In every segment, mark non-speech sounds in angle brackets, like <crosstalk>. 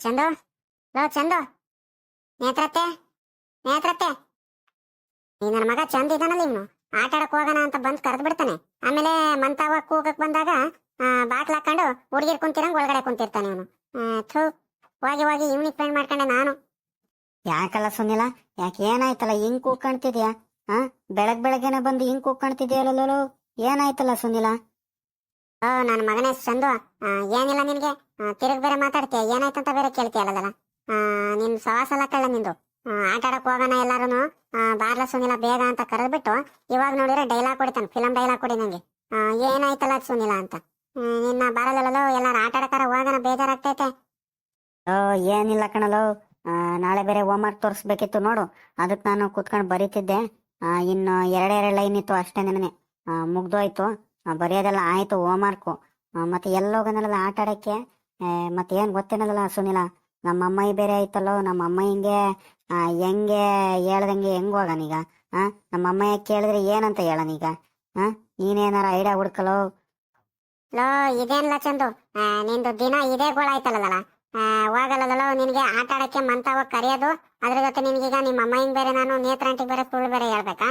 ಚಂದು? ಲೋ, ಚಂದು? ನೇತ್ರತ್ತೆ? ನೇತ್ರತ್ತೆ? ಈ ನನ್ನ ಮಗ ಚಂದ ಇದ್ದಾನಲ್ಲ ಇವನು. ಆಟ ಆಡಕ್ ಹೋಗೋಣ ಅಂತ ಬಂದ್ ಕರೆದು ಬಿಡ್ತಾನೆ. ಆಮೇಲೆ ಮಂತಾವ ಕೂಗಕ್ ಬಂದಾಗ ಬಾಟ್ಲ್ ಹಾಕೊಂಡು ಹುಡುಗಿರ್ ಕುಂತಿರಂಗ್ ಒಳಗಡೆ ಕುಂತಿರ್ತಾನೆ ಇವನು. ಥೂ, ಹೋಗಿ ಹೋಗಿ ಇವನಿಗೆ ಫ್ರೆಂಡ್ ಮಾಡ್ಕೊಂಡೆ ನಾನು. ಯಾಕಲ್ಲ ಸುನಿಲ? ಯಾಕೆ ಏನಾಯ್ತಲ್ಲ ಹಿಂಗ್ ಕೂಗ್ಕಾಣ್ತಿದ್ಯಾ? ಹಾ ಬೆಳಗ್ ಬೆಳಗ್ಗೆನೆ ಬಂದು ಹಿಂಗ್ ಕೂಗ್ಕಾಣ್ತಿದ್ಯಲ್ಲ ಏನಾಯ್ತಲ್ಲ ಸುನಿಲ? ಓ ನನ್ನ ಮಗನೇ ಚಂದು. ಏನಿಲ್ಲ ನಿನ್ಗೆ? ತಿರುಗಿ ಬೇರೆ ಮಾತಾಡ್ತೀಯ? ಏನಾಯ್ತಂತ ಬೇರೆ ಕೇಳ್ತೀಯಲ್ಲ ಆ, ನಿನ್ ಸವಾಸ ಎಲ್ಲ ಕಳ್ಳ ನಿಂದು. ಆಟ ಆಡಕ್ ಹೋಗೋಣ ಎಲ್ಲಾರು ಬಾರ್ಲ ಸುನಿಲ ಬೇಗ ಅಂತ ಕರೆದ್ಬಿಟ್ಟು ಇವಾಗ ನೋಡಿದ್ರೆ ಡೈಲಾಗ್ ಕೊಡ್ತಾನೆ ಫಿಲಂ ಡೈಲಾಗ್ ಕೊಡಿ ನಂಗೆ. ಏನಾಯ್ತಲ್ಲ ಸುನಿಲ ಅಂತ? ನಿನ್ನ ಬಾರಲ್ಲೋ ಎಲ್ಲಾರು ಆಟ ಆಡಕಾರ ಹೋಗೋಣ ಬೇಜಾರಾಗ್ತೈತೆ. ಓ ಏನಿಲ್ಲ ಕಣಲು. ನಾಳೆ ಬೇರೆ ಹೋಮ್ವರ್ಕ್ ತೋರಿಸ್ಬೇಕಿತ್ತು ನೋಡು. ಅದಕ್ಕೆ ನಾನು ಕುತ್ಕೊಂಡು ಬರೀತಿದ್ದೆ. ಇನ್ನು ಎರಡೆರಡು ಲೈನ್ ಇತ್ತು ಅಷ್ಟೇ ನೆನೆ ಮುಗ್ದೋಯ್ತು. ಬರೆಯೋದೆಲ್ಲ ಆಯ್ತು ಹೋಮ್ವರ್ಕು ಮತ್ತೆ ಎಲ್ಲೋಗನಲ್ಲ ಆಟ ಆಡೋಕ್ಕೆ? ಮತ್ತೆ ಏನು ಗೊತ್ತೇನಲ್ಲ ಸುನಿಲ. ನಮ್ಮ ಅಮ್ಮಾಯಿ ಬೇರೆ ಆಯ್ತಲ್ಲೋ ನಮ್ಮ ಅಮ್ಮ ಹಿಂಗೆ ಹೆಂಗೆ ಹೇಳ್ದಂಗೆ ಹೆಂಗೆ ಹೋಗನೀಗ ಆ, ನಮ್ಮ ಅಮ್ಮಯ್ಯ ಕೇಳಿದ್ರೆ ಏನಂತ ಹೇಳನೀಗ ಹಾಂ ನೀನೇನಾರ ಐಡಿಯಾ ಹುಡ್ಕಲೋ? ಲೋ ಇದೇನಲ್ಲ ಚಂದು? ನಿಂದು ದಿನ ಇದೇ ಗೋಳ ಆಯ್ತಲ್ಲದಲ್ಲ ಹೋಗಲ್ಲದಲ್ಲೋ ನಿನಗೆ ಆಟ ಆಡಕ್ಕೆ ಮಂತಾವ ಕರೆಯೋದು, ಅದ್ರ ಜೊತೆ ನಿನ್ಗೀಗ ನಿಮ್ಮ ಅಮ್ಮಂಗ್ ಬೇರೆ ನಾನು, ನೇತ್ರಾಂಟಿಗೆ ಬೇರೆ ಸುಳ್ಳು ಬೇರೆ ಹೇಳ್ಬೇಕಾ?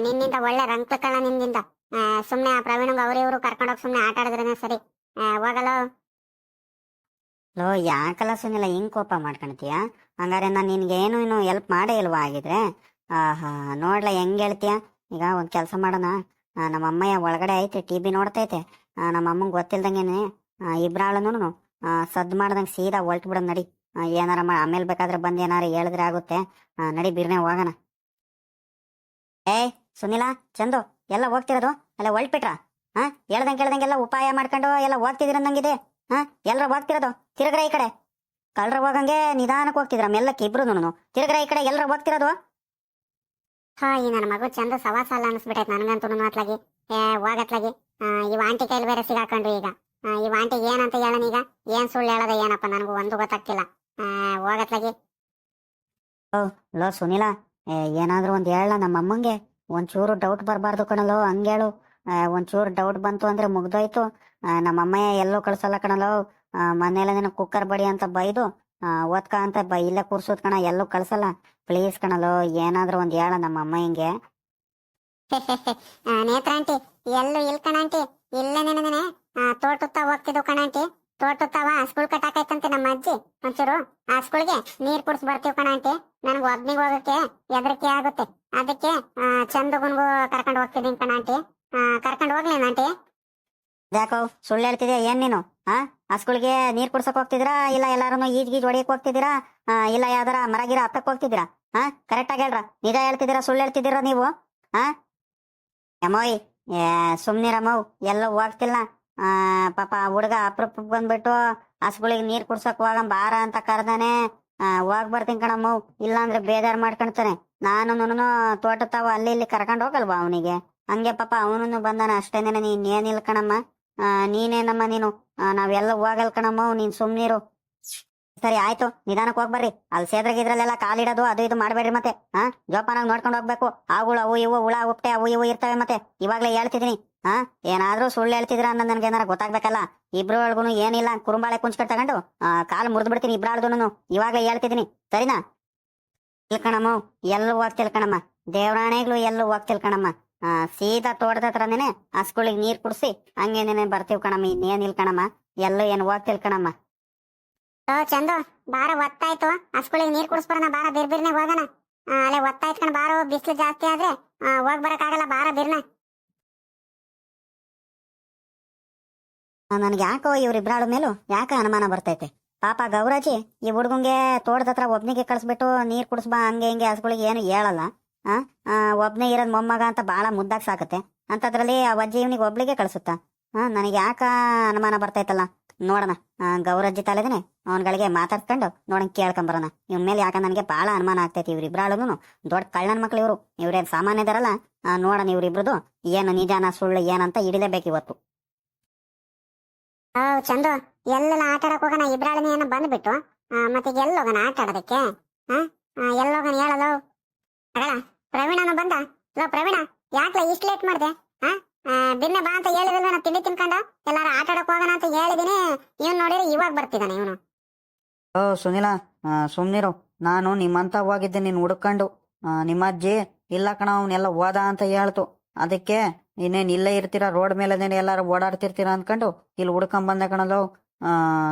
ನಿನ್ನಿಂದ ಒಳ್ಳೆ ರಂಕ್ಲಕ್ಕಲ್ಲ ನಿನ್ನಿಂದ. ಆ, ಸುಮ್ನೆ ಆ ಪ್ರವೀಣಂಗ್ ಅವ್ರ ಇವರು ಕರ್ಕೊಂಡೋಗಿ ಸುಮ್ಮನೆ ಆಟ ಆಡಿದ್ರೇನೆ ಸರಿ. ಹೋಗಲ್ಲ ಲೋ ಯಾಕಲ್ಲ ಸುನಿಲ್ಲ ಹಿಂಗ್ ಕೋಪ ಮಾಡ್ಕೊಳ್ತೀಯ ಹಂಗಾರೆ ನಾನು ನಿನ್ಗೆ ಏನು ಇನ್ನು ಹೆಲ್ಪ್ ಮಾಡೇ ಇಲ್ವಾ ಆಗಿದ್ರೆ ಆಹಾ ನೋಡ್ಲ ಹೆಂಗ್ ಹೇಳ್ತೀಯ? ಈಗ ಒಂದು ಕೆಲಸ ಮಾಡೋಣ. ನಮ್ಮ ಅಮ್ಮಯ್ಯ ಒಳಗಡೆ ಐತೆ ಟಿ ವಿ ನೋಡ್ತೈತೆ ನಮ್ಮ ಅಮ್ಮಂಗ್ ಗೊತ್ತಿಲ್ದಂಗೆನೆ ಇಬ್ರಾಳನು ಸದ್ದು ಮಾಡ್ದಂಗೆ ಸೀದಾ ಹೊಲ್ಟ್ ಬಿಡೋಣ ನಡಿ. ಏನಾರ ಮಾ ಆಮೇಲೆ ಬೇಕಾದ್ರೆ ಬಂದು ಏನಾರ ಹೇಳಿದ್ರೆ ಆಗುತ್ತೆ. ನಡಿ ಬಿರ್ನೆ ಹೋಗೋಣ. ಏಯ್ ಸುನಿಲ ಚಂದು. ಎಲ್ಲ ಹೋಗ್ತಿರೋದು? ಅಲ್ಲ ಹೊಲ್ಟ್ಬಿಟ್ರ ಹಾ? ಹೇಳ್ದಂಗೆ ಹೇಳ್ದಂಗೆಲ್ಲ ಉಪಾಯ ಮಾಡ್ಕೊಂಡು ಎಲ್ಲ ಹೋಗ್ತಿದ್ದೀರ ನಂಗಿದೆ ಹಾ? ಎಲ್ಲರೂ ಹೋಗ್ತಿರೋದು? ತಿರುಗ್ರ ಈ ಕಡೆ. ಕಳ್ರ ಹೋಗಂಗೆ ನಿಧಾನಕ್ಕೆ ಹೋಗ್ತಿದ್ರ ಮೆಲ್ಲಕ್ಕೆ ಇಬ್ರು ತಿರುಗ್ರ ಈ ಕಡೆ ಎಲ್ಲರೂ ಹೋಗ್ತಿರೋದು? ಹಾ ಈ ನನ್ನ ಮಗು ಚಂದ ಸವಾಸ ಅಲ್ಲ ಅನ್ಸ್ಬಿಟ್ಟೈತೆ ನನಗಂತೂ ಮಾತ್ಲಾಗಿ. ಏ ಹೋಗತ್ಲಾಗಿ. ಇವ ಆಂಟಿ ಕೈಲಿ ಬೇರೆ ಸಿಗಾಕೊಂಡ್ರು ಈಗ. ಇವ ಆಂಟಿ ಏನಂತ ಹೇಳನ ಈಗ? ಏನ್ ಸುಳ್ಳು ಹೇಳದ ಏನಪ್ಪ ನನಗೂ ಒಂದು ಗೊತ್ತಾಗ್ತಿಲ್ಲ. ಹೋಗತ್ಲಾಗಿ. ಓ ಲೋ ಸುನಿಲ. ಏನಾದ್ರೂ ಒಂದು ಹೇಳ ನಮ್ಮ ಅಮ್ಮಂಗೆ ಒಂಚೂರು ಡೌಟ್ ಬರಬಾರ್ದು ಕಣಲೋ ಹಂಗೇಳು. ಒಂಚೂರು ಡೌಟ್ ಬಂತು ಅಂದ್ರೆ ಮುಗ್ದೋಯ್ತು. ನಮ್ಮ ಅಮ್ಮಯ್ಯ ಎಲ್ಲೋ ಕಳ್ಸಲ್ಲ ಕಣಲೋ ಮನೇಲೆ ನಿನ್ನ ಕುಕ್ಕರ್ ಬಡಿ ಅಂತ ಬೈದು ಓದ್ಕ ಅಂತ ಬೈ ಇಲ್ಲೇ ಕೂರ್ಸೋದ್ ಕಣ ಎಲ್ಲೂ ಕಳ್ಸಲ್ಲ. ಪ್ಲೀಸ್ ಕಣಲೋ ಏನಾದ್ರೂ ಒಂದ್ ಹೇಳ ನಮ್ಮ ಹಿಂಗೆ <laughs> ಆ, ನೇತ್ರಾಂಟಿ ಎಲ್ಲೂ ಇಲ್ ಕಣಾಂಟಿ ಇಲ್ಲೇ ನೆನೆನೆ ತೋಟುತ್ತಾ ಹೋಗ್ತಿದ್ವು ಕಣಾಂಟಿ ಸ್ಕೂಲ್ ಕಟ್ಟಾಕೈತಂತೆ ನಮ್ಮ ಅಜ್ಜಿ. ಒಂಚೂರು ಸ್ಕೂಲ್ಗೆ ನೀರ್ ಕುಡ್ಸ್ ಬರ್ತೀವಿ ಕಣಾಂಟಿ ನನಗೆ ಒಬ್ನಿಗೆ ಹೋಗಕ್ಕೆ ಎದರಿಕೆ ಆಗುತ್ತೆ. ಅದಕ್ಕೆ ಚಂದುಗುನ್ಗೂ ಕರ್ಕೊಂಡು ಹೋಗ್ತಿದ್ದೀನಿ ಕಣಾಂಟಿ ಕರ್ಕೊಂಡು ಹೋಗ್ಲೇನ ಆಂಟಿ. ಯಾಕೋ ಸುಳ್ಳು ಹೇಳ್ತಿದ್ಯಾ? ಏನ್ ನೀನು? ಹಾ ಸ್ಕೂಲ್ಗೆ ನೀರ್ ಕುಡ್ಸಕ್ ಹೋಗ್ತಿದ್ದೀರಾ? ಇಲ್ಲ ಎಲ್ಲಾರು ಈಜ್ ಗೀಜ್ ಹೊಡಿಯಕ್ ಹೋಗ್ತಿದ್ದೀರಾ? ಇಲ್ಲ ಯಾವ್ದಾರ ಮರಗಿರ ಹತ್ತಕ್ ಹೋಗ್ತಿದ್ದೀರಾ? ಹಾ ಕರೆಕ್ಟ್ ಆಗಿ ಹೇಳ್ರ. ನಿಜ ಹೇಳ್ತಿದ್ದೀರಾ? ಸುಳ್ಳು ಹೇಳ್ತಿದ್ದೀರಾ ನೀವು? ಹಾ ಯಮೋಯ್ ಸುಮ್ನಿರಮ್ಮವ್ ಎಲ್ಲ ಹೋಗ್ತಿಲ್ಲ. ಆ, ಪಾಪ ಹುಡುಗ ಅಪ್ರೂಪಕ್ ಬಂದ್ಬಿಟ್ಟು ಹಸ್ಗಳಿಗೆ ನೀರ್ ಕುಡ್ಸಕ್ ಹೋಗಂ ಬಾರ ಅಂತ ಕರ್ದಾನೆ. ಹೋಗ್ ಬರ್ತೀನಿ ಕಣಮ್ಮ. ಇಲ್ಲಾಂದ್ರೆ ಬೇಜಾರ್ ಮಾಡ್ಕೊಂತಾನೆ. ನಾನು ತೋಟ ತಾವ ಅಲ್ಲಿ ಇಲ್ಲಿ ಕರ್ಕೊಂಡು ಹೋಗಲ್ವಾ ಅವನಿಗೆ? ಹಂಗೆ ಪಾಪ ಅವನು ಬಂದಾನ. ಅಷ್ಟೇನೇನೆ ನೀನ್ ಏನಿಲ್ಲ ಕಣಮ್ಮ. ನೀನೇನಮ್ಮ ನೀನು? ನಾವೆಲ್ಲ ಹೋಗಲ್ ಕಣಮ್ಮ, ನೀನ್ ಸುಮ್ನಿರು. ಸರಿ, ಆಯ್ತು. ನಿಧಾನಕ್ಕೆ ಹೋಗ್ಬರ್ರಿ ಅಲ್ಲಿ ಸೇದ್ರಾಗಿದ್ರಲ್ಲೆಲ್ಲ ಕಾಲಿಡೋದು ಅದು ಇದು ಮಾಡ್ಬೇಡ್ರಿ ಮತ್ತೆ. ಹಾ ಜೋಪಾನಾಗಿ ನೋಡ್ಕೊಂಡು ಹೋಗ್ಬೇಕು. ಆಗುಳು ಅವು ಇವು, ಹುಳ ಉಪ್ಟೆ ಅವು ಇವು ಇರ್ತವೆ ಮತ್ತೆ. ಇವಾಗ್ಲೇ ಹೇಳ್ತಿದೀನಿ ಹಾ ಏನಾದ್ರೂ ಸುಳ್ಳು ಹೇಳ್ತಿದ್ರ ಅನ್ನ ನನ್ಗೆ ಏನಾರ ಗೊತ್ತಾಗ್ಬೇಕಲ್ಲ? ಇಬ್ರೊಳಗೂ ಏನಿಲ್ಲ, ಕುರುಂಬಾಳೆ ಕುಂಚ್ಕಟ್ ತಗೊಂಡು ಕಾಲು ಮುರಿದು ಬಿಡ್ತೀನಿ ಇಬ್ರಾಳ್ದು ಇವಾಗ್ಲೇ ಹೇಳ್ತಿದ್ದೀನಿ. ಸರಿನಾ? ತಿಳ್ಕಣಮ್ಮ ಕಣಮ್ಮ, ಎಲ್ಲೂ ಹೋಗಿ ತಿಳ್ಕಣಮ್ಮ ದೇವರಾಣೆಗಳು ಎಲ್ಲೂ ಹೋಗಿ ತಿಳ್ಕಣಮ್ಮ ಸೀದಾ ತೋಟದ ಹತ್ರನೇ ಸ್ಕೂಲಿಗೆ ನೀರ್ ಕುಡ್ಸಿ ಹಂಗೇನೇನೆ ಬರ್ತೀವಿ ಕಣಮ್ಮ ಇನ್ನೇನ್ ಕಣಮ್ಮ. ಎಲ್ಲೂ ಏನ್ ಹೋಗಿ ತಿಳ್ಕಣಮ್ಮ ಓ, ಚಂದು. ಬಾರ ಒತ್ತಾಯ್ತು ಹಸ್ಗಳಿಗೆ ನೀರ್ ಕುಡಿಸ್ಬಾರ ಬಾರ, ಬಿರ್ಬಿರ್ನೆ ಹೋಗೋಣ. ಅಲ್ಲೇ ಒತ್ತಾಯ್ತು ಕಣ, ಬಾರ, ಬಿಸಿಲು ಜಾಸ್ತಿ ಆದ್ರೆ ಹೋಗ್ ಆಗಲ್ಲ ಬಾರ, ಬಿರ್ನೆ. ನನ್ಗೆ ಯಾಕೋ ಇವ್ರಿಬ್ರಾಳ ಮೇಲೂ ಯಾಕೆ ಅನುಮಾನ ಬರ್ತೈತೆ? ಪಾಪ ಗೌರಾಜಿ ಈ ಹುಡುಗಂಗೆ ತೋಟದ ಹತ್ರ ಒಬ್ನಿಗೆ ಕಳಿಸ್ಬಿಟ್ಟು ನೀರ್ ಕುಡಿಸ್ಬಾ ಹಂಗೆ ಹಿಂಗೆ ಹಸುಗಳಿಗೆ ಏನು ಹೇಳಲ್ಲ ಒಬ್ನೇ ಇರೋದ್ ಮೊಮ್ಮಗ ಅಂತ ಬಹಳ ಮುದ್ದಾಗ್ ಸಾಕತ್ತೆ. ಅಂತದ್ರಲ್ಲಿ ಆ ಅಜ್ಜಿ ಇವನಿಗೆ ಒಬ್ಳಿಗೆ ಕಳಿಸುತ್ತಾ? ಹಾ ನನಗೆ ಯಾಕ ಅನುಮಾನ ಬರ್ತೈತಲ್ಲ? ನೋಡೋಣ. ಗೌರಜ್ಜಿ ತಲೆದೇನೆ ಅವನ್ಗಳಿಗೆ ಮಾತಾಡ್ಕೊಂಡು ನೋಡಂಗ್ ಕೇಳ್ಕೊಂಬರೋಣ. ಇವ್ನ ಮೇಲೆ ಯಾಕ ನನಗೆ ಬಹಳ ಅನುಮಾನ ಆಗ್ತೈತಿ ಇವ್ರಿಬ್ರಾಳುನು. ದೊಡ್ಡ ಕಳ್ಳನ ಮಕ್ಳು ಇವರು. ಇವ್ರೇನ್ ಸಾಮಾನ್ಯ ಇದಾರಲ್ಲ ಆ, ನೋಡೋಣ ಇವ್ರಿಬ್ರದು. ಏನು ನಿಜಾನ ಸುಳ್ಳು ಏನಂತ ಹಿಡಿಲೇಬೇಕು ಇವತ್ತು ಓ ಚಂದು ಎಲ್ಲ ಆಟ ಆಡಕ್ ಹೋಗೋಣ? ಇಬ್ರಾಳನಿ ಏನೋ ಬಂದ್ಬಿಟ್ಟು. ಮತ್ತೆ ಎಲ್ಲ ಹೋಗೋಣ ಆಟ ಆಡೋದಕ್ಕೆ? ಹಾ ಎಲ್ಲ ಹೋಗೋಣ ಹೇಳಲು? ಅಗಳ ಪ್ರವೀಣನ ಬಂದ? ಲೋ, ಪ್ರವೀಣ ಯಾಕೆ ಇಷ್ಟು ಲೇಟ್ ಮಾಡಿದೆ? ಹಾ ಬಿನ್ನೆ ಬಾ ಅಂತ ಹೇಳಿದ್ರೆ ನಾನು ತಿಂಡಿ ತಿನ್ಕೊಂಡ. ಎಲ್ಲಾರು ಆಟ ಆಡಕ್ ಹೋಗೋಣ ಅಂತ ಹೇಳಿದೀನಿ. ಇವನ್ ನೋಡಿದ್ರೆ ಇವಾಗ ಬರ್ತಿದ್ದಾನೆ ಇವನು. ಓ, ಸುನಿಲ ಸುಮ್ನಿರು. ನಾನು ನಿಮ್ಮಂತ ಹೋಗಿದ್ದೆ, ನೀನು ಹುಡ್ಕೊಂಡು ನಿಮ್ಮಜ್ಜಿ ಇಲ್ಲ ಕಣ ಅವನ್ನೆಲ್ಲ ಹೋದ ಅಂತ ಹೇಳ್ತು. ಅದಕ್ಕೆ ಇನ್ನೇನು ಇಲ್ಲೇ ಇರ್ತೀರ? ರೋಡ್ ಮೇಲೆ ಎಲ್ಲಾರು ಓಡಾಡ್ತಿರ್ತೀರ ಅನ್ಕೊಂಡು ಇಲ್ಲಿ ಹುಡ್ಕೊಂಡ್ ಬಂದೆ ಕಣಲು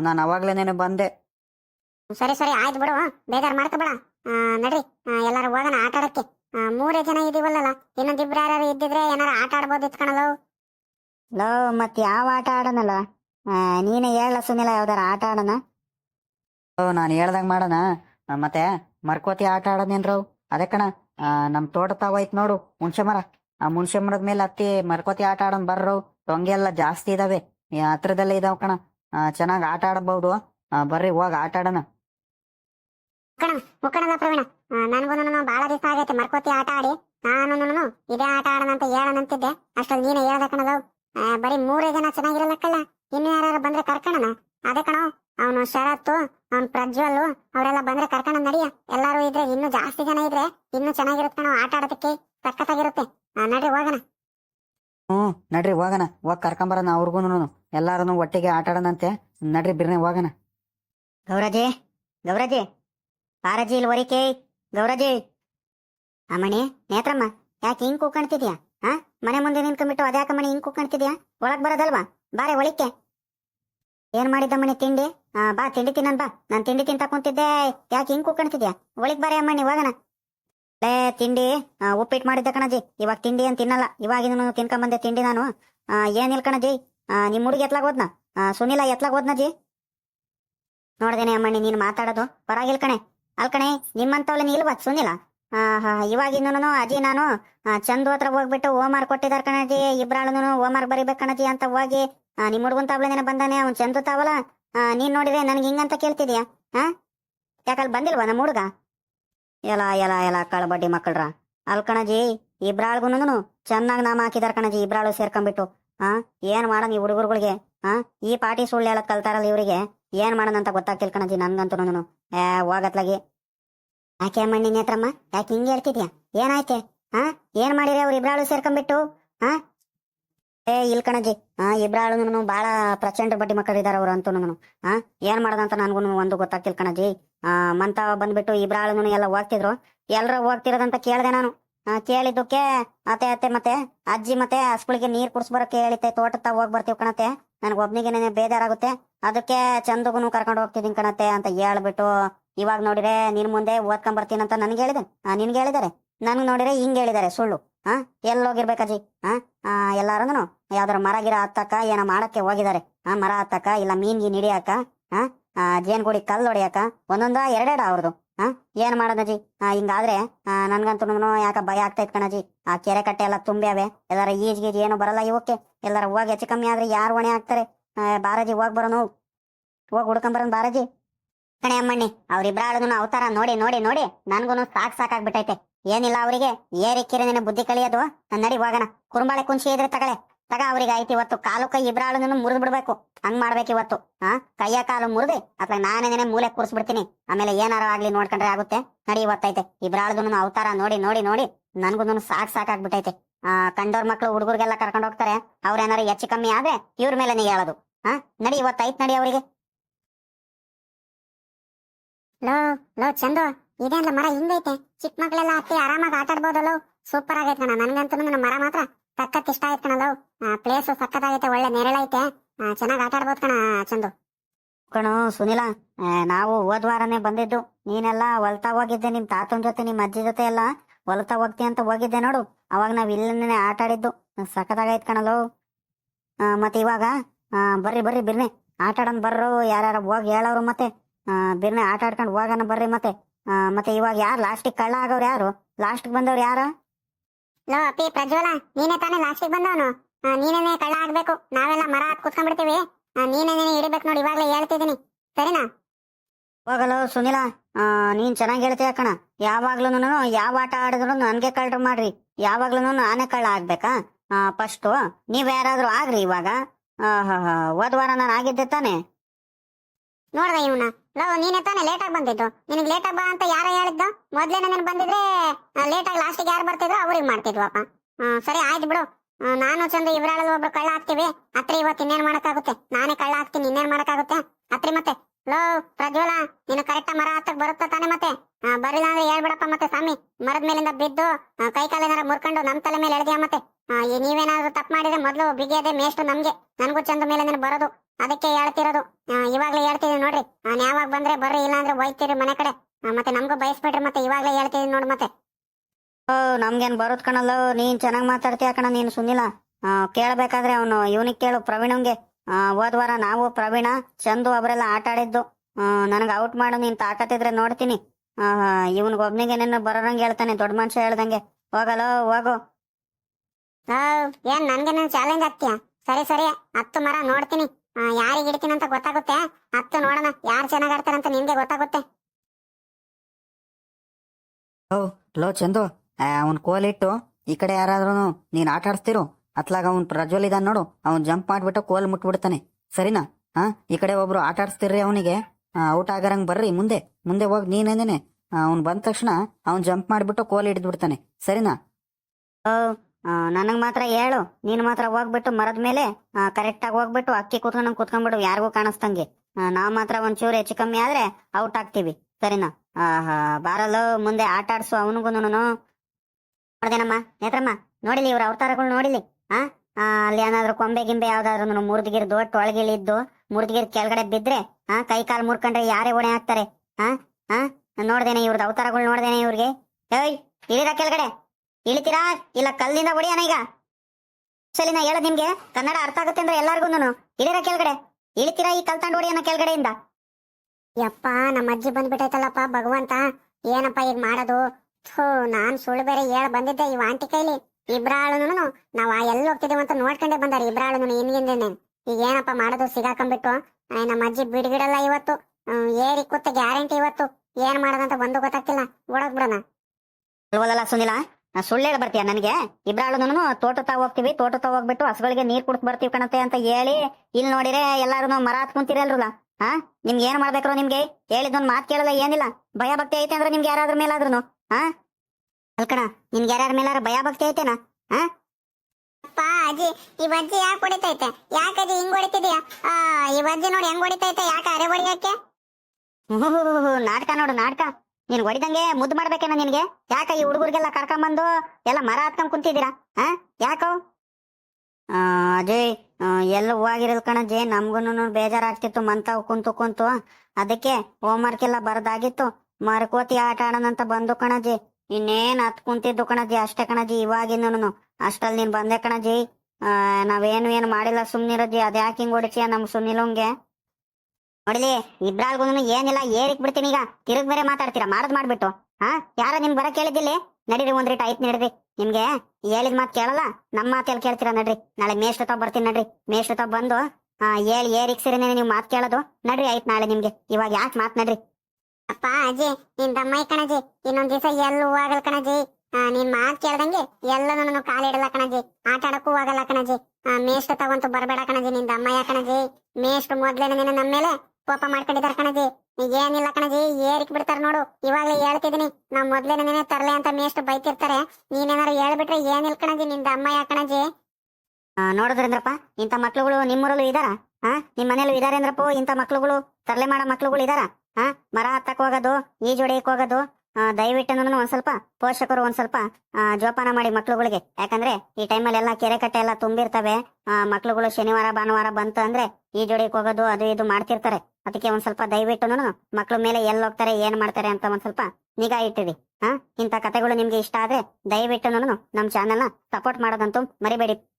ನಾನು ಅವಾಗ್ಲೇನೇ ಬಂದೆ. ಸರಿ ಸರಿ ಆಯ್ತು ಬಿಡು. ಬೇಜಾರ್ ಮಾಡ್ಕೋಬೇಡ. ಆ, ನಡ್ರಿ. ಆ, ಎಲ್ಲಾರು ಹೋಗೋಣ ಆಟ ಆಡಕ್ಕೆ. ಆ, ಮೂರೇ ಜನ ಇದೀವಲ್ಲಲ್ಲ. ಇನ್ನೊಂದಿಬ್ರು ಯಾರು ಇದ್ದಿದ್ರೆ ಏನಾರ ಆಟ ಆಡ್ಬೋದು ಕಣಲು ಲೋ ಮತ್ತೆ ಯಾವ ಆಟ ಆಡೋಣಲ್ಲ ನೀನೇ ಹೇಳ ಸುನಿಲ ಯಾವ್ದಾರ ಆಟ ಆಡೋಣ ಓ ನಾನು ಹೇಳ್ದಂಗೆ ಮಾಡೋಣ. ಮತ್ತೆ ಮರ್ಕೋತಿ ಆಟ ಆಡೋದೇನ್ರವ್ ಅದೇ ಕಣ. ನಮ್ಮ ನಮ್ ತೋಟ ತಾವೈತ್ ನೋಡು. ಹುಣ್ಸೆ ಮರ. ಆ ಹುಣ್ಸೆ ಮರದ ಮೇಲೆ ಹತ್ತಿ ಮರ್ಕೋತಿ ಆಟ ಆಡೋನ್ ಬರ್ರು. ಟೊಂಗೆ ಎಲ್ಲ ಜಾಸ್ತಿ ಇದಾವೆ. ಹತ್ರದಲ್ಲೇ ಇದಾವ ಕಣ. ಚೆನ್ನಾಗ್ ಆಟ ಆಡಬಹುದು ಬರ್ರಿ ಹೋಗ್ ಆಟ ಆಡೋಣ. ಮುಕ್ಕಣದ ಪ್ರವೀಣ ನನಗೂ ಬಹಳ ದಿವಸ ಆಗೈತೆ ಮರ್ಕೋತಿ ಆಟ ಆಡಿ. ನಾನು ಇದೇ ಆಟ ಆಡೋಣ ಅಂತ ಹೇಳೋಣಂತಿದ್ದೆ ಅಷ್ಟ್ರಲ್ಲಿ ನೀನೇ ಹೇಳ್ದೆ ಕಣದು ಆ, ಬರೀ ಮೂರೇ ಜನ ಚೆನ್ನಾಗಿರಲ್ಲಕ್ಕಲ್ಲ ಇನ್ನು ಯಾರು ಬಂದ್ರೆ ಕರ್ಕಣನ? ಅದೇ ಕಣ ಅವನು ಶರತ್ತು ಅವ್ನು ಪ್ರಜ್ವಲ್ ಅವರೆಲ್ಲ ಬಂದ್ರೆ ಕರ್ಕೊಂಡ್ ನಡಿಯ. ಎಲ್ಲಾರು ಇದ್ರೆ ಇನ್ನು ಜಾಸ್ತಿ ಜನ ಇದ್ರೆ ಇನ್ನು ಚೆನ್ನಾಗಿರುತ್ತೆ ಕಣೋ ಆಟ ಆಡೋದಕ್ಕೆ. ಸಖತ್ತಾಗಿರುತ್ತೆ ನಡ್ರಿ ಹೋಗಣ. ಹ್ಞೂ ನಡ್ರಿ ಹೋಗೋಣ. ಹೋಗಿ ಕರ್ಕೊಂಬರೋಣ ಅವ್ರಿಗೂ ಎಲ್ಲಾರನು ಒಟ್ಟಿಗೆ ಆಟ ಆಡೋಣಂತೆ. ನಡ್ರಿ ಬಿರ್ನೆ ಹೋಗಣ. ಗೌರಜಿ ಗೌರಜಿ. ಪಾರಜಿ ಇಲ್ಲಿ ಒರಿಕೆ ಗೌರಜಿ. ಅಮ್ಮಣಿ ನೇತ್ರಮ್ಮ ಯಾಕೆ ಹಿಂಗ್ ಕೂಕಾಣ್ತಿದ್ಯಾ ಹಾ ಮನೆ ಮುಂದೆ ನಿಂತ್ಕೊಂಡ್ಬಿಟ್ಟು ಅದ್ಯಾಕ ಮನೆ ಹಿಂಗ್ ಕೂಕಾಣ್ತಿದ್ಯಾ ಒಳಗ್ ಬರೋದಲ್ವಾ? ಬಾರೆ ಒಳಿಕೆ ಏನ್ ಮಾಡಿದ್ದಮ್ಮಣಿ ತಿಂಡಿ? ಆ ಬಾ ತಿಂಡಿ ತಿನ್ನನ್ ಬಾ. ನಾನು ತಿಂಡಿ ತಿಂತ ಕುಂತಿದ್ದೆ. ಯಾಕೆ ಹಿಂಗ್ ಕೂಕಾಣ್ತಿದ್ಯಾ ಒಳಗೆ ಬಾರೆ ಅಮ್ಮಣ್ಣಿ ಹೋಗೋಣ. ಲೇ ತಿಂಡಿ ಉಪ್ಪಿಟ್ಟು ಮಾಡಿದ್ದೆ ಕಣಜಿ ಇವಾಗ ತಿಂಡಿ ಏನ್ ತಿನ್ನಲ್ಲ. ಇವಾಗಿನ ತಿನ್ಕೊಂಬಂದೆ ತಿಂಡಿ ನಾನು. ಏನಿಲ್ಲ ಕಣಜಿ ನಿಮ್ಮ ನಿಮ್ ಹುಡುಗಿ ಎತ್ಲಾಗ ಹೋದ್ನ? ಸುನಿಲ ಎತ್ಲಾಗ ಹೋದ್ನ ಜಿ ನೋಡ್ದೇನೆ ಅಮ್ಮಣ್ಣಿ, ನೀನು ಮಾತಾಡೋದು. ಪರವಾಗಿಲ್ಲ ಕಣೆ. ಅಲ್ ಕಣೆ ನಿಮ್ಮಂತವಲ್ಲ ಇಲ್ವಾ ಸುನಿಲ? ಇವಾಗಿನ್ನೂನು ಅಜ್ಜಿ ನಾನು ಚಂದು ಹತ್ರ ಹೋಗ್ಬಿಟ್ಟು ಹೋಮ್ವರ್ಕ್ ಕೊಟ್ಟಿದಾರ ಕಣಜಿ ಇಬ್ರಾಳನು ಹೋಮ್ವರ್ಕ್ ಬರಿಬೇಕು ಕಣಜಿ ಅಂತ ಹೋಗಿ ನಿಮ್ಮ ನಿಮ್ ಹುಡುಗನ್ ತಾವಳನೇನೆ ಬಂದಾನೆ. ಅವ್ನು ಚಂದು ತಾವಲ್ಲ ನೀನು ನೀನ್ ನೋಡಿದ್ರೆ ನನ್ಗೆ ಹಿಂಗಂತ ಕೇಳ್ತಿದ್ಯಾ? ಹಾ ಯಾಕಲ್ಲಿ ಬಂದಿಲ್ವಾ ನಮ್ಮ ಹುಡುಗ? ಎಲ್ಲ ಎಲ್ಲ ಎಲ್ಲ ಕಳಬಡ್ಡಿ ಮಕ್ಕಳ್ರ. ಅಲ್ ಕಣಜಿ ಇಬ್ರಾಳ್ಗುನು ಚೆನ್ನಾಗಿ ನಾಮ ಹಾಕಿದಾರ ಕಣಜಿ, ಇಬ್ರಾಳು ಸೇರ್ಕೊಂಡ್ಬಿಟ್ಟು ಹಾ ಏನ್ ಮಾಡೋಣ ಈ ಹುಡುಗರುಗಳಿಗೆ? ಹಾ ಈ ಪಾಟಿ ಸುಳ್ಳು ಹೇಳಕ್ ಕಲ್ತಾರಲ್ಲ ಇವರಿಗೆ? ಏನ್ ಮಾಡೋಣ ಅಂತ ಗೊತ್ತಾಗ್ತಿಲ್ ಕಣಜಿ ನನ್ಗಂತೂ ಏ, ಹೋಗತ್ಲಾಗಿ. ಯಾಕೆ ಮಣ್ಣಿ ನೇತ್ರಮ್ಮ? ಯಾಕೆ ಹಿಂಗೆ ಹೇಳ್ತಿದ್ಯಾ? ಏನಾಯ್ತೆ? ಹಾ ಏನ್ ಮಾಡಿರಿ ಅವ್ರು ಇಬ್ರಾಳು ಸೇರ್ಕೊಂಡ್ಬಿಟ್ಟು ಹಾ ಏ, ಇಲ್ ಕಣಜಿ ಆ ಇಬ್ರಾಳು ಬಾಳ ಪ್ರಚಂಡ ಬಡ್ಡಿ ಮಕ್ಕಳಿದಾರ ಅವ್ರು ಅಂತೂ ಆ, ಏನ್ ಮಾಡದಂತ ನನ್ಗೂ ಒಂದು ಗೊತ್ತಾಗ್ತಿಲ್ ಕಣಜಿ ಆ, ಮಂತ ಬಂದ್ಬಿಟ್ಟು ಇಬ್ರಾಳುನು ಎಲ್ಲ ಹೋಗ್ತಿದ್ರು. ಎಲ್ರು ಹೋಗ್ತಿರೋದಂತ ಕೇಳ್ದೆ ನಾನು. ಕೇಳಿದ್ದಕ್ಕೆ ಅತ್ತೆ ಅತ್ತೆ ಮತ್ತೆ ಅಜ್ಜಿ ಮತ್ತೆ ಹಸ್ಗಳಿಗೆ ನೀರ್ ಕುಡ್ಸ್ಬರಕ್ಕೆ ಹೇಳಿತ್ತೆ ತೋಟದ ಹೋಗ್ ಬರ್ತೀವಿ ಕಣತ್ತೆ. ನನ್ಗೆ ಒಬ್ನಿಗೆ ಬೇಜಾರಾಗುತ್ತೆ. ಅದಕ್ಕೆ ಚಂದಗುನು ಕರ್ಕೊಂಡು ಹೋಗ್ತಿದ್ದೀನಿ ಕಣತ್ತೆ ಅಂತ ಹೇಳ್ಬಿಟ್ಟು ಇವಾಗ ನೋಡಿದ್ರೆ ನಿನ್ ಮುಂದೆ ಓದ್ಕೊಂಡ್ ಬರ್ತೀನಿ ಅಂತ ನನ್ಗೆ ಹೇಳಿದೆ ನಿನ್ಗೆ ಹೇಳಿದಾರೆ. ನನ್ಗೆ ನೋಡಿದ್ರೆ ಹಿಂಗ್ ಹೇಳಿದಾರೆ. ಸುಳ್ಳು. ಹಾ ಎಲ್ಲಿ ಹೋಗಿರ್ಬೇಕಜ್ಜಿ ಹಾ ಎಲ್ಲಾರು ಯಾವ್ದಾರು ಮರ ಗಿರ ಹತ್ತಕ್ಕ, ಏನೋ ಮಾಡಕ್ಕೆ ಹೋಗಿದ್ದಾರೆ ಆ, ಮರ ಹತ್ತಕ್ಕ, ಇಲ್ಲ ಮೀನ್ ಗೀನ್ ಹಿಡಿಯಕ್ಕ ಹಾ ಜೇನ್ಗುಡಿ ಕಲ್ಲು ಹೊಡಿಯಕ್ಕ, ಒಂದೊಂದ ಎರಡೆರಡ ಅವ್ರದ್ದು ಹಾ ಏನ್ ಮಾಡೋದಜ್ಜಿ ಹಿಂಗಾದ್ರೆ ನನ್ಗಂತೂ ಯಾಕ ಭಯ ಆಗ್ತೈತ್ ಕಣಜಿ ಆ ಕೆರೆ ಕಟ್ಟೆ ಎಲ್ಲ ತುಂಬ್ಯಾವೆ, ಎಲ್ಲಾರ ಈಜ್ ಗೀಜ್ ಏನು ಬರಲ್ಲ ಇವಕ್ಕೆ. ಎಲ್ಲಾರ ಹೋಗಿ ಹೆಚ್ಚು ಕಮ್ಮಿ ಆದ್ರೆ ಯಾರು ಹೊಣೆ ಆಗ್ತಾರೆ ಬಾರಾಜಿ, ಹೋಗಿ ಬರೋನು ಹೋಗ್. ಹುಡ್ಕೊಂಬರೋನು ಬಾರಾಜಿ. ಕಣೆ ಅಮ್ಮಣ್ಣಿ, ಅವ್ರಿಬ್ರಾಳನು ಅವತಾರ, ನೋಡಿ ನೋಡಿ ನೋಡಿ, ನನ್ಗೂನು ಸಾಕ್ ಸಾಕಾಗ್ಬಿಟ್ಟೈತೆ ಏನಿಲ್ಲ ಅವರಿಗೆ ಏರಿಕ್ಕಿರ ನಿನ್ನ ಬುದ್ಧಿ ಕಳಿಯೋದು ನಡಿ ಹೋಗೋಣ. ಕುರುಂಬಾಳೆ ಕುಂಚಿ ಇದ್ರೆ ತಗಳೆ. ತಗ ಅವ್ರಿಗೆ ಐತಿ ಇವತ್ತು. ಕಾಲು ಕೈ ಇಬ್ರಾಳನ್ನು ಮುರಿದು ಬಿಡ್ಬೇಕು. ಹಂಗ್ ಮಾಡ್ಬೇಕು ಇವತ್ತು. ಹಾ ಕೈಯ ಕಾಲು ಮುರಿದು, ಅಥವಾ ನಾನೇನೆ ಮೂಲೆ ಕೂರಿಸ್ಬಿಡ್ತೀನಿ. ಆಮೇಲೆ ಏನಾರು ಆಗ್ಲಿ ನೋಡ್ಕೊಂಡ್ರೆ ಆಗುತ್ತೆ. ನಡಿ ಇವತ್ತೈತೆ. ಇಬ್ರಾಳದನ್ನು ಅವತಾರ ನೋಡಿ ನೋಡಿ ನೋಡಿ ನನ್ಗೂ ಸಾಕ್ ಸಾಕಾಗ್ಬಿಟ್ಟೈತೆ ಆ, ಕಂಡೋರ್ ಮಕ್ಳು ಹುಡುಗರಿಗೆಲ್ಲ ಕರ್ಕೊಂಡು ಹೋಗ್ತಾರೆ. ಅವ್ರೇನಾರು ಹೆಚ್ಚು ಕಮ್ಮಿ ಆದ್ರೆ ಇವ್ರ ಮೇಲೆನೆ ಹೇಳೋದು. ಹಾ ನಡಿ ಇವತ್ತೈತ್ ನಡಿ ಅವರಿಗೆ. Low low Chandu. ಇದೇನ್ಲ ಮರ ಹಿಂಗೈತೆ. ಚಿಕ್ಕ ಮಕ್ಳೆಲ್ಲ ಹತ್ತಿ ಆರಾಮಾಗಿ ಆಟ ಆಡ್ಬೋದಲ್ಲ? ಸೂಪರ್ ಆಗೈತೆ ಕಣ. ನನ್ಗಂತೂ ನನ್ನ ಮರ ಮಾತ್ರ ಸಖತ್ ಇಷ್ಟ ಆಯ್ತು ಕಣಲ್ಲ ಪ್ಲೇಸ್ ಸಖತ್ತಾಗೈತೆ, ಒಳ್ಳೆ ನೆರಳೈತೆ ಚೆನ್ನಾಗಿ ಆಟ ಆಡ್ಬೋದು ಕಣ ಚಂದು. ಕಣು, ಸುನಿಲ ನಾವು ಹೋದ್ ವಾರನೇ ಬಂದಿದ್ದು. ನೀನೆಲ್ಲ ಹೊಲ್ತಾ ಹೋಗಿದ್ದೆ. ನಿಮ್ ತಾತನ್ ಜೊತೆ, ನಿಮ್ ಅಜ್ಜಿ ಜೊತೆ ಎಲ್ಲ ಹೊಲ್ತಾ ಹೋಗ್ತಿ ಅಂತ ಹೋಗಿದ್ದೆ ನೋಡು. ಅವಾಗ ನಾವ್ ಇಲ್ಲೇ ಆಟ ಆಡಿದ್ದು. ಸಖತ್ತಾಗೈತ್ ಕಣಲು ಮತ್ತೆ ಇವಾಗ ಬರ್ರಿ ಬರ್ರಿ, ಬಿರ್ನೆ. ಆಟ ಆಡೋಣ ಬರ್ರು. ಯಾರ್ಯಾರ ಹೋಗಿ ಹೇಳೋರು ಮತ್ತೆ. ಬಿರ್ನೆ, ಆಟ ಆಡ್ಕೊಂಡು ಹೋಗೋಣ ಬರ್ರಿ ಮತ್ತೆ. ಮತ್ತೆ ಇವಾಗ ಯಾರು ಲಾಸ್ಟ್ ಕಳ್ಳ ಆಗೋರು ಯಾರು? ಲಾಸ್ಟಿಗೆ ಬಂದವ್ರು ಯಾರು? ಲೋ ಅಪ್ಪಿ ಪ್ರಜ್ವಲ ನೀನೇ ತಾನೇ ಲಾಸ್ಟಿಗೆ ಬಂದವನು? ನೀನೇನೆ ಕಳ್ಳ ಆಗ್ಬೇಕು. ನಾವೆಲ್ಲ ಮರ ಹಾಕಿ ಕುತ್ಕೊಂಡ್ಬಿಡ್ತೀವಿ. ಆ, ನೀನೇನೆ ಹಿಡಿಬೇಕು ನೋಡಿ ಇವಾಗಲೇ ಹೇಳ್ತಿದ್ದೀನಿ. ಸರಿನಾ? ಹೋಗಲೋ ಸುನಿಲ. ನೀನ್ ಚೆನ್ನಾಗಿ ಹೇಳ್ತೀಯ ಕಣ. ಯಾವಾಗ್ಲೂ ಯಾವ ಆಟ ಆಡಿದ್ರು ನನ್ಗೆ ಕಳ್ಳರು ಮಾಡ್ರಿ. ಯಾವಾಗ್ಲೂ ನಾನೇ ಕಳ್ಳ ಆಗ್ಬೇಕಾ? ಫಸ್ಟ್ ನೀವ್ ಯಾರಾದ್ರೂ ಆಗ್ರಿ ಇವಾಗ. ಹೋದ್ವಾರ ಹೋದ್ ವಾರ ನಾನು ಆಗಿದ್ದೆ ತಾನೆ? ನೋಡ್ದ ಇವನ. ಲೋ ನೀನೇ ತಾನೇ ಲೇಟ್ ಆಗಿ ಬಂದಿದ್ದು. ನಿನಗೆ ಲೇಟ್ ಆಗಿ ಬಾ ಅಂತ ಯಾರ ಹೇಳಿದ್ದು? ಮೊದ್ಲೇ ನಾನು ಬಂದಿದ್ರೆ ಲೇಟ್ ಆಗಿ ಲಾಸ್ಟಿಗೆ ಯಾರು ಬರ್ತಿದ್ರು ಅವ್ರಿಗೆ ಮಾಡ್ತಿದ್ವಪ್ಪ ಅಪ್ಪ. ಸರಿ, ಆಯ್ತು ಬಿಡು. ನಾನು ಚಂದ ಇಬ್ರಾಳಲ್ಲಿ ಒಬ್ರು ಕಳ್ಳ ಹಾಕ್ತೀವಿ. ಅತ್ರಿ ಇವತ್ತು ಇನ್ನೇನ್ ಮಾಡಕ್ಕಾಗುತ್ತೆ? ನಾನೇ ಕಳ್ಳ ಹಾಕ್ತೀನಿ, ಇನ್ನೇನ್ ಮಾಡಕ್ಕಾಗುತ್ತೆ? ಅತ್ರಿ ಮತ್ತೆ. ಲೋ, ಪ್ರಜ್ವಲ ನೀನು ಕರೆಕ್ಟ್ ಮರ ಹತ್ತಕ್ ಬರುತ್ತಾ ತಾನೆ ಮತ್ತೆ? ಬರಲಿಲ್ಲ ಬರಿಲ್ಲ ಅಂದ್ರೆ ಹೇಳ್ಬಿಡಪ್ಪ ಮತ್ತೆ ಸ್ವಾಮಿ. ಮರದ ಮೇಲಿಂದ ಬಿದ್ದು ಕೈ ಕಾಲೇನಾರ ಮುರ್ಕೊಂಡು ನಮ್ ತಲೆ ಮೇಲೆ ಎಳ್ದ್ಯಾ ಮತ್ತೆ? ನೀವೇನಾದ್ರೂ ತಪ್ಪು ಮಾಡಿದ್ರೆ ಮೊದಲು ಬಿಗಿಯದೆ ಮೇಷ್ಟು ನಮ್ಗೆ. ನನ್ಗೂ ಚಂದ ಮೇಲೆ ನೀನು ಬರೋದು. ಅದಕ್ಕೆ ಹೇಳ್ತಿರೋದು. ಇವಾಗ್ಲೇ ಹೇಳ್ತಿದ್ದೀನಿ ನೋಡ್ರಿ. ನಾನು ಯಾವಾಗ ಬಂದ್ರೆ ಬರ್ರಿ ಇಲ್ಲಾಂದ್ರೆ ಹೋಗ್ತೀರಿ ಹೋಯ್ತೀರಿ ಮನೆ ಕಡೆ. ಮತ್ತೆ ನಮ್ಗೂ ಬಯಸ್ಬೇಡ್ರಿ ಮತ್ತೆ ಇವಾಗ್ಲೇ ಹೇಳ್ತಿದ್ದೀನಿ ನೋಡಿ ಮತ್ತೆ. ಓ ನಮ್ಗೇನ್ ಬರೋದ್ ಕಣಲ್ಲ ನೀನ್ ಚೆನ್ನಾಗ್ ಮಾತಾಡ್ತೀಯ ಕಣ ನೀನು ಸುನಿಲ? ಕೇಳ್ಬೇಕಾದ್ರೆ ಅವನು ಇವನಿಗೆ ಕೇಳು ಪ್ರವೀಣಂಗೆ ಆ, ಹೋದ್ ವಾರ ನಾವು ಪ್ರವೀಣ ಚಂದು ಅವರೆಲ್ಲ ಆಟ ಆಡಿದ್ದು. ನನಗೆ ಔಟ್ ಮಾಡು ನೀನ್ ತಾಕತ್ತಿದ್ರೆ ನೋಡ್ತೀನಿ. ಇವನ್ಗೆ ಒಬ್ನಿಗೆ ನಿನ್ನ ಬರೋರಂಗೆ ಹೇಳ್ತಾನೆ ದೊಡ್ಡ ಮನುಷ್ಯ ಹೇಳ್ದಂಗೆ. ಹೋಗಲ್ಲ ಹೋಗು. ಏನ್ ನನ್ಗೆ ನಾನು ಚಾಲೆಂಜ್ ಆಗ್ತೀಯ? ಸರಿ ಸರಿ ಹತ್ತು ಮರ ನೋಡ್ತೀನಿ. ಯಾರಿಗೆ ಅಂತ ಗೊತ್ತಾಗುತ್ತೆ? ಹತ್ತು ನೋಡೋಣ ಯಾರು ಚೆನ್ನಾಗ್ ಆಡ್ತಾರಂತ ನಿನ್ಗೆ ಗೊತ್ತಾಗುತ್ತೆ. ಓ ಲೋ ಚಂದು ಅವನ್ ಕೋಲಿಟ್ಟು ಈ ಕಡೆ ಯಾರಾದ್ರೂ ನೀನ್ ಆಟ ಆಡಿಸ್ತಿರು ಅತ್ಲಾಗ ಅವ್ನ್ ಪ್ರಜ್ವಲ್ ಇದಾನ್ ನೋಡು ಅವ್ನ್ ಜಂಪ್ ಮಾಡ್ಬಿಟ್ಟು ಕೋಲ್ ಮುಟ್ಬಿಡ್ತಾನೆ. ಸರಿನಾ? ಹಾ ಈ ಕಡೆ ಒಬ್ರು ಆಟ ಆಡಿಸ್ತಿರ್ರಿ ಅವನಿಗೆ ಔಟ್ ಆಗರಂಗ್ ಬರ್ರಿ ಮುಂದೆ ಮುಂದೆ ಹೋಗಿ ನೀನೇನೇನೆ ಅವ್ನ್ ಬಂದ ತಕ್ಷಣ ಅವ್ನ್ ಜಂಪ್ ಮಾಡ್ಬಿಟ್ಟು ಕೋಲ್ ಹಿಡಿದ್ಬಿಡ್ತಾನೆ. ಸರಿನಾ? ನನಗೆ ಮಾತ್ರ ಹೇಳು, ನೀನು ಮಾತ್ರ ಹೋಗ್ಬಿಟ್ಟು ಮರದ ಮೇಲೆ ಕರೆಕ್ಟಾಗಿ ಹೋಗ್ಬಿಟ್ಟು ಅಕ್ಕಿ ಕೂತ್ಕೊಂಡು ಕೂತ್ಕೊಂಡ್ಬಿಡು, ಯಾರಿಗೂ ಕಾಣಿಸ್ತಂಗೆ ನಾವ್ ಮಾತ್ರ ಒಂಚೂರು ಹೆಚ್ಚು ಕಮ್ಮಿ ಆದ್ರೆ ಔಟ್ ಆಗ್ತೀವಿ, ಸರಿನಾ? ಬಾರಲು ಮುಂದೆ ಆಟ ಆಡಿಸು ಅವನಿಗೂ ನೋಡ್ದೇನಮ್ಮ, ನೇತ್ರಮ್ಮ, ನೋಡಿಲಿ ಇವ್ರ ಅವತಾರಗಳು ನೋಡಿಲಿ? ಆ? ಅಲ್ಲಿ ಏನಾದ್ರು ಕೊಂಬೆ ಗಿಂಬೆ ಯಾವ್ದಾದ್ರು ದೊಡ್ಡ ಒಳಗಿಳಿದ್ದು ಮುರಿದ್ಗಿರ್ ಕೆಳಗಡೆ ಬಿದ್ರೆ, ಆ, ಕೈ ಕಾಲು ಮುರ್ಕೊಂಡ್ರೆ ಯಾರೇ ಓಣೆ ಹಾಕ್ತಾರೆ? ಆ? ಆ? ನೋಡ್ದೇನೆ ಇವ್ರದ್ದು ಅವತಾರಗಳು ನೋಡ್ದೇನೆ ಇವ್ರಿಗೆ? ಏಯ್, ಇಳಿದ ಕೆಳಗಡೆ. ಇಳಿತೀರಾ? ಇಲ್ಲ, ಕಲ್ಲಿಂದ ಹೊಡಿಯಾನ ಈಗ. ಸರಿ ನಾ ಹೇಳೋದು ನಿಮ್ಗೆ, ಕನ್ನಡ ಅರ್ಥ ಆಗುತ್ತೆ ಅಂದ್ರೆ ಎಲ್ಲಾರ್ಗು ಇಳಿರ ಕೆಳಗಡೆ. ಇಳಿತೀರಾ ಈ ಕಲ್ ತಂಡ ಹೊಡಿಯೋಣ ಕೆಳಗಡೆಯಿಂದ? ಯಪ್ಪ ನಮ್ಮ ಅಜ್ಜಿ ಬಂದ್ಬಿಟ್ಟೈತಲ್ಲಪ್ಪ, ಭಗವಂತ. ಏನಪ್ಪ ಈಗ ಮಾಡೋದು? ಥೂ, ನಾನ್ ಸುಳ್ಳು ಬೇರೆ ಹೇಳ ಬಂದಿದ್ದೆ ಈ ಆಂಟಿ ಕೈಲಿ. ಇಬ್ರಾಳುನು ನಾವ್ ಎಲ್ಲಿ ಹೋಗ್ತಿದೀವಿ ಅಂತ ನೋಡ್ಕೊಂಡೆ ಬಂದಾರ ಇಬ್ರಾಳುನು ಹಿಂದಿಂದೇನೆ ಈಗ ಏನಪ್ಪ ಮಾಡೋದು? ಸಿಗಾಕೊಂಡ್ಬಿಟ್ಟು. ನಮ್ಮ ಅಜ್ಜಿ ಬಿಡ್ಗಿಡಲ್ಲ ಇವತ್ತು. ಏರಿ ಕೂತ ಗ್ಯಾರಂಟಿ ಇವತ್ತು. ಏನ್ ಮಾಡೋದಂತ ಬಂದು ಗೊತ್ತಾಗ್ತಿಲ್ಲ. ಓಡೋಗ್ಬಿಡೋಣ. ಬಿಡೋಣ ಅಲ್ವಲ್ಲ ಸುನಿಲ? ನಾ ಸುಳ್ಳು ಹೇಳಿ ಬರ್ತೀಯ ನನಗೆ? ಇಬ್ರಾಳುನು ತೋಟ ತಾವ ಹೋಗ್ತೀವಿ ತೋಟ ತಾವ ಹೋಗ್ಬಿಟ್ಟು ಹಸುಗಳಿಗೆ ನೀರ್ ಕುಡ್ಕ್ ಬರ್ತೀವಿ ಕಣತೆ ಅಂತ ಹೇಳಿ ಇಲ್ಲಿ ನೋಡಿರೆ ಎಲ್ಲಾರು ಮರ ಹತ್ಕೊಂತೀರಲ್ರಲ್ಲ ಹಾ ನಿಮ್ಗೆ ಏನ್ ಮಾಡ್ಬೇಕ್ರು ನಿಮ್ಗೆ? ಹೇಳಿದೊಂದ್ ಮಾತು ಕೇಳಲ್ಲ ಏನಿಲ್ಲ. ಭಯ ಭಕ್ತಿ ಐತೆ ಅಂದ್ರೆ ನಿಮ್ಗೆ ಯಾರಾದ್ರ ಮೇಲಾದ್ರೂ ಹಾ ಅಲ್ಕಣ ನಿಮ್ಗೆ ಯಾರ್ಯಾರ ಮೇಲಾರ ಭಯ ಭಕ್ತಿ ಐತೆನಾ? ಅಪ್ಪಾ ಅಜ್ಜಿ ಈ ಅಜ್ಜಿ ಯಾಕೆ ಹೊಡಿತೈತೆ? ಯಾಕೆ ಅಜ್ಜಿ ಹಿಂಗ್ ಹೊಡಿತಿದ್ಯಾ? ಆ ಈ ಅಜ್ಜಿ ನೋಡಿ ಹೆಂಗ್ ಹೊಡಿತೈತೆ? ಯಾಕೆ ಅರೆ ಹೊಡಿಯಕ್ಕೆ ನಾಟಕ ನೋಡು ನಾಟಕ. ನೀನ್ ಹೊಡಿದಂಗೆ ಮುದ್ದು ಮಾಡ್ಬೇಕೇನ ನಿನ್ಗೆ? ಯಾಕ ಈ ಹುಡುಗರಿಗೆಲ್ಲ ಕರ್ಕೊಂಬಂದು ಎಲ್ಲ ಮರ ಹತ್ಕೊಂಡ್ ಕುಂತಿದ್ದೀರಾ? ಹಾ ಯಾಕೋ? ಅಜಯ್ ಎಲ್ಲ ಹೋಗಿರಲ್ ಕಣಜಯ್ ನಮ್ಗೂನು ಬೇಜಾರಾಗ್ತಿತ್ತು ಮಂತಾವ್ ಕುಂತು ಕುಂತು. ಅದಕ್ಕೆ ಹೋಮ್ವರ್ಕ್ ಎಲ್ಲ ಬರ್ದಾಗಿತ್ತು. ಮರಕೋತಿ ಆಟ ಆಡೋಣಂತ ಬಂದು ಕಣಜಿ ಇನ್ನೇನ್ ಹತ್ ಕುಂತಿದ್ದು ಕಣಜಿ ಅಷ್ಟೇ ಕಣಜಿ ಇವಾಗಿಂದನು ಅಷ್ಟಲ್ಲಿ ನೀನ್ ಬಂದೆ ಕಣಜಿ ಆ, ನಾವೇನು ಏನು ಮಾಡಿಲ್ಲ ಸುಮ್ನಿರೋಜಿ ಅದ್ಯಾಕೆ ಹಿಂಗ್ ಹೊಡಿತೀಯ ನಮ್ ಸುನಿಲಂಗೆ? ನೋಡಿಲಿ ಇಬ್ರಾಲ್ಗುನು ಏನಿಲ್ಲ, ಏರಿಕ್ ಬಿಡ್ತೀನಿ ಈಗ. ತಿರುಗ್ ಬೇರೆ ಮಾತಾಡ್ತೀರಾ? ಮಾರದ್ ಮಾಡ್ಬಿಟ್ಟು. ಹಾ? ಯಾರ ನಿಮ್ ಬರ ಕೇಳಿದ್ದಿಲ್ಲಿ ನಡೀರಿ, ಒಂದ್ ರೇಟ್ ಐತ್ ನಡ್ರಿ ನಿಮ್ಗೆ ಹೇಳಿದ ಮಾತ್ ಕೇಳಲ್ಲ? ನಮ್ಮ ಮಾತೆಲ್ಲ ಕೇಳ್ತೀರಾ ನಡ್ರಿ. ನಾಳೆ ಮೇಷ್ಟ್ರ ತಾವ್ ಬರ್ತೀನಿ ನಡ್ರಿ. ಮೇಷ್ಟ್ರ ತಾವ್ ಬಂದು ಹೇಳಿ ಸರಿ ನೀವು ಮಾತ್ ಕೇಳೋದು. ನಡ್ರಿ ಐತ್ ನಾಳೆ ನಿಮ್ಗೆ. ಇವಾಗ ಯಾಕೆ ಮಾತ್ ನಡ್ರಿ? ಅಪ್ಪ, ಅಜ್ಜಿ, ನಿನ್ ದಮ್ಮೈ ಕಣಜಿ ಇನ್ನೊಂದ್ ದಿವಸ ಎಲ್ಲೂ ಹೋಗಲ್ ಕಣಜಿ ನಿನ್ ಮಾತ್ ಕೇಳ್ದಂಗೆ ಎಲ್ಲ ನಾನು ಕಾಲಿಡಲ್ಲ ಕಣಜಿ. ಆಟ ಆಡಕ್ಕೂ ಆಗಲ್ಲ ಕಣಜಿ. ಆ, ಮೇಷ್ಟ್ರು ತಗೊಂತು ಬರಬೇಡ ಕಣಜಿ ನಿನ್ ಯಾ ಕಣಜಿ. ಮೇಷ್ಟ ಮೊದ್ಲೇನೆ ನಿನ್ನ ನಮ್ಮ ಮೇಲೆ ಕೋಪ ಮಾಡ್ಕೊಂಡಿದಾರ ಕಣಜಿ. ಏನಿಲ್ಲ ಕಣಜಿ ಏರಿಕ್ ಬಿಡ್ತಾರ ನೋಡು. ಇವಾಗ್ಲೇ ಹೇಳ್ತಿದೀನಿ ನಾ ಮೊದ್ಲೇನೆ ನಿನ್ನೆ ತರ್ಲೆ ಅಂತ ಮೇಷ್ಟ್ ಬೈತಿರ್ತಾರೆ. ನೀನೇನಾರು ಹೇಳ್ಬಿಟ್ರೆ ಏನಿಲ್ಲ ಕಣಜಿ ನಿನ್ ಯಾ ಕಣಜಿ. ಆ, ಇಂತ ಮಕ್ಳುಗಳು ನಿಮ್ಮೂರಲ್ಲೂ ಇದಾರ? ಹಾ ನಿಮ್ ಮನೇಲೂ ಇದಾರೆ ಅಂದ್ರಪ್ಪ ಇಂಥ ಮಕ್ಳುಗಳು ತರಲೆ ಮಾಡೋ ಮಕ್ಳುಗಳು ಇದಾರ? ಹಾ ಮರ ಹತ್ತಕ್ ಹೋಗೋದು ಈಜು ಹೊಡಿಯಕ್ ಹೋಗೋದು ದಯವಿಟ್ಟು ನಾನು ಒಂದು ಸ್ವಲ್ಪ ಪೋಷಕರು ಒಂದ್ ಸ್ವಲ್ಪ ಜೋಪಾನ ಮಾಡಿ ಮಕ್ಳುಗಳಿಗೆ. ಯಾಕಂದ್ರೆ ಈ ಟೈಮಲ್ಲಿ ಎಲ್ಲ ಕೆರೆ ಕಟ್ಟೆ ಎಲ್ಲ ತುಂಬಿರ್ತವೆ. ಮಕ್ಳುಗಳು ಶನಿವಾರ, ಭಾನುವಾರ ಬಂತು ಅಂದ್ರೆ ಈ ಜೋಡಿಗೆ ಹೋಗೋದು, ಅದು ಇದು ಮಾಡ್ತಿರ್ತಾರೆ. ಅದಕ್ಕೆ ಒಂದ್ ಸ್ವಲ್ಪ ದಯವಿಟ್ಟು ಮಕ್ಳು ಮೇಲೆ ಎಲ್ಲಿ ಹೋಗ್ತಾರೆ, ಏನ್ ಮಾಡ್ತಾರೆ ಅಂತ ಒಂದ್ ಸ್ವಲ್ಪ ನಿಗಾ ಇಟ್ಟಿರಿ. ಹಾ ಇಂಥ ಕಥೆಗಳು ನಿಮ್ಗೆ ಇಷ್ಟ ಆದ್ರೆ ದಯವಿಟ್ಟು ನಮ್ ಚಾನೆಲ್ನ ಸಪೋರ್ಟ್ ಮಾಡೋದಂತೂ ಮರಿಬೇಡಿ.